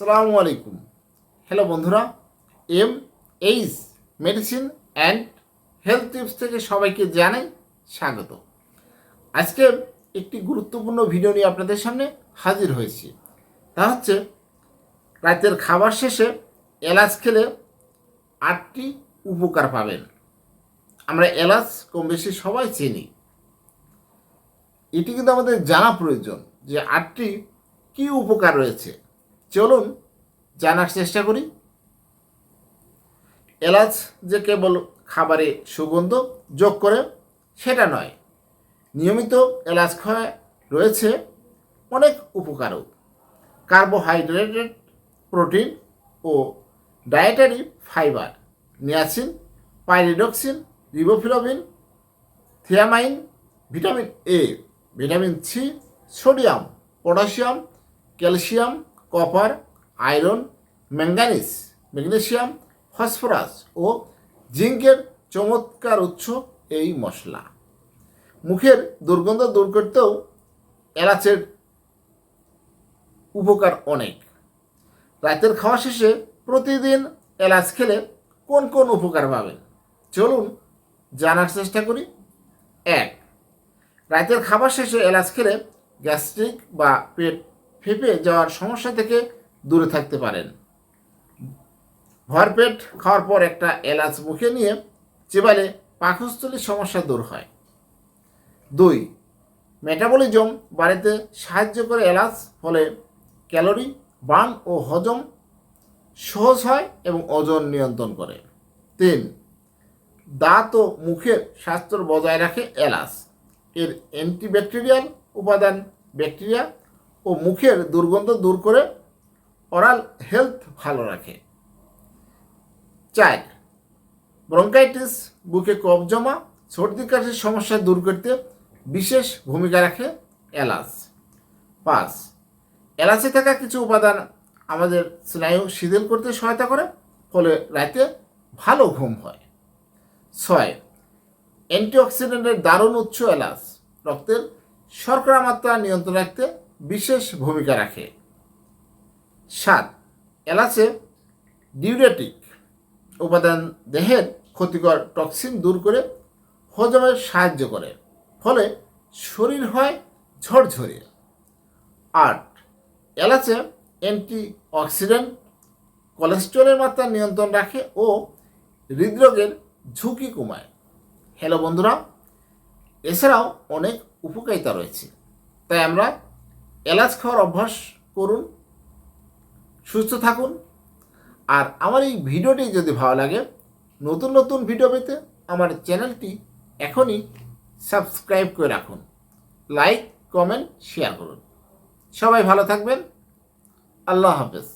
সালামু আলাইকুম। হ্যালো বন্ধুরা M H medicine and health tips থেকে সবাইকে জানাই স্বাগত। আজকে একটি গুরুত্বপূর্ণ ভিডিও নিয়ে আপনাদের সামনে হাজির হয়েছি। তা হচ্ছে, রাতের খাবার শেষে এলাচ খেলে আটটি উপকার পাবেন। আমরা এলাচ কম বেশি সবাই চিনি। এটি কিন্তু আমাদের জানা প্রয়োজন যে আটটি কি উপকার রয়েছে। চলুন, জানার চেষ্টা করি। এলাচ যে কেবল খাবারে সুগন্ধ যোগ করে, সেটা নয়। নিয়মিত এলাচ খাওয়ায় রয়েছে অনেক উপকারও। Carbohydrated protein O dietary fibre, niacin, pyridoxine, riboflavin thiamine vitamin A, vitamin C, sodium, potassium, calcium copper iron manganese magnesium phosphorus ও জিঙ্কের চমৎকার উৎস এই মশলা। মুখের দুর্গন্ধ দূর করতেও এলাচের উপকার অনেক। রাতের খাওয়া শেষে প্রতিদিন এলাচ খেলে কোন কোন উপকার পাবেন? চলুন জানার চেষ্টা করি। এক, রাতের খাবার শেষে এলাচ খেলে গ্যাস্ট্রিক বা পেট ফেঁপে যাওয়ার সমস্যা থেকে দূরে থাকতে পারেন। ভরপেট খাওয়ার পর একটা এলাচ মুখে নিয়ে চেবালে পাকস্থলীর সমস্যা দূর হয়। দুই, মেটাবলিজম বাড়িতে সাহায্য করে এলাচ ফলে ক্যালোরি বার্ন ও হজম সহজ হয় এবং ওজন নিয়ন্ত্রণ করে। তিন, দাঁত ও মুখের স্বাস্থ্য বজায় রাখে এলাচ। এর অ্যান্টিব্যাকটেরিয়াল উপাদান ব্যাকটেরিয়া ও মুখের দুর্গন্ধ দূর করে অরাল হেলথ ভালো রাখে। চার ব্রঙ্কাইটিস বুকে কফ জমা, সর্দি কাশির সমস্যা দূর করতে বিশেষ ভূমিকা রাখে এলাচ। পাঁচ, এলাচে থাকা কিছু উপাদান আমাদের স্নায়ু শিথিল করতে সহায়তা করে, ফলে রাতে ভালো ঘুম হয়। ছয় অ্যান্টিঅক্সিডেন্টের দারুণ উৎস এলাচ। রক্তের শর্করা মাত্রা নিয়ন্ত্রণ রাখতে বিশেষ ভূমিকা রাখে। সাত, এলাচে ডিউরেটিক উপাদান দেহের ক্ষতিকর টক্সিন দূর করে হজমের সাহায্য করে, ফলে শরীর হয় ঝরঝরে। আট, এলাচে অ্যান্টি অক্সিডেন্ট কোলেস্টেরলের মাত্রা নিয়ন্ত্রণ রাখে ও হৃদরোগের ঝুঁকি কমায়। হ্যালো বন্ধুরা, এছাড়াও অনেক উপকারিতা রয়েছে, তাই আমরা এলাচ খাওয়ার অভ্যাস করুন, সুস্থ থাকুন। আর আমার এই ভিডিওটি যদি ভালো লাগে, নতুন নতুন ভিডিও পেতে আমার চ্যানেলটি এখনই সাবস্ক্রাইব করে রাখুন। লাইক, কমেন্ট, শেয়ার করুন। সবাই ভালো থাকবেন। আল্লাহ হাফেজ।